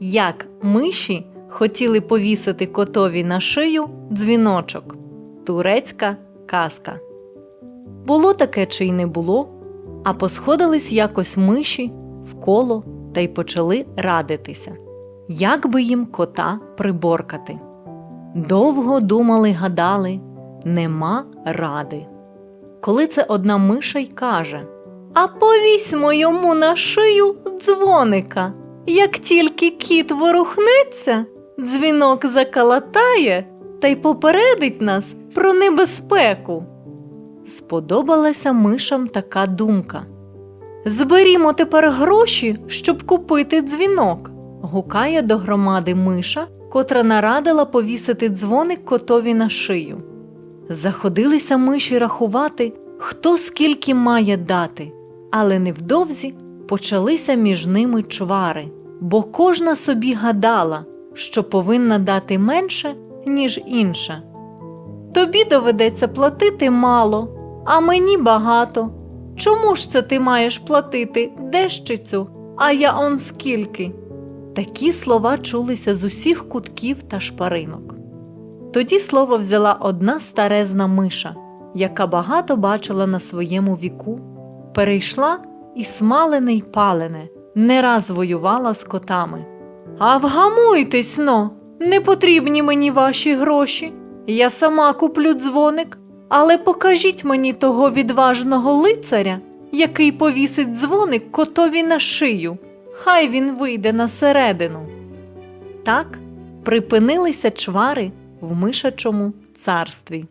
Як миші хотіли повісити котові на шию дзвіночок. Турецька казка. Було таке чи й не було, а посходились якось миші в коло та й почали радитися, як би їм кота приборкати. Довго думали, гадали, нема ради. Коли це одна миша й каже А повісьмо йому на шию дзвоника. Як тільки кіт ворухнеться, дзвінок закалатає та й попередить нас про небезпеку. Сподобалася мишам така думка. Зберімо тепер гроші, щоб купити дзвінок, гукає до громади миша, котра нарадила повісити дзвоник котові на шию. Заходилися миші рахувати, хто скільки має дати, але невдовзі почалися між ними чвари, бо кожна собі гадала, що повинна дати менше, ніж інша. Тобі доведеться платити мало, а мені багато. Чому ж це ти маєш платити дещицю, а я он скільки? Такі слова чулися з усіх кутків та шпаринок. Тоді слово взяла одна старезна миша, яка багато бачила на своєму віку, перейшла і смалене й палене, не раз воювала з котами. А вгамуйтесь но, не потрібні мені ваші гроші. Я сама куплю дзвоник, але покажіть мені того відважного лицаря, який повісить дзвоник котові на шию. Хай він вийде на середину. Так припинилися чвари в мишачому царстві.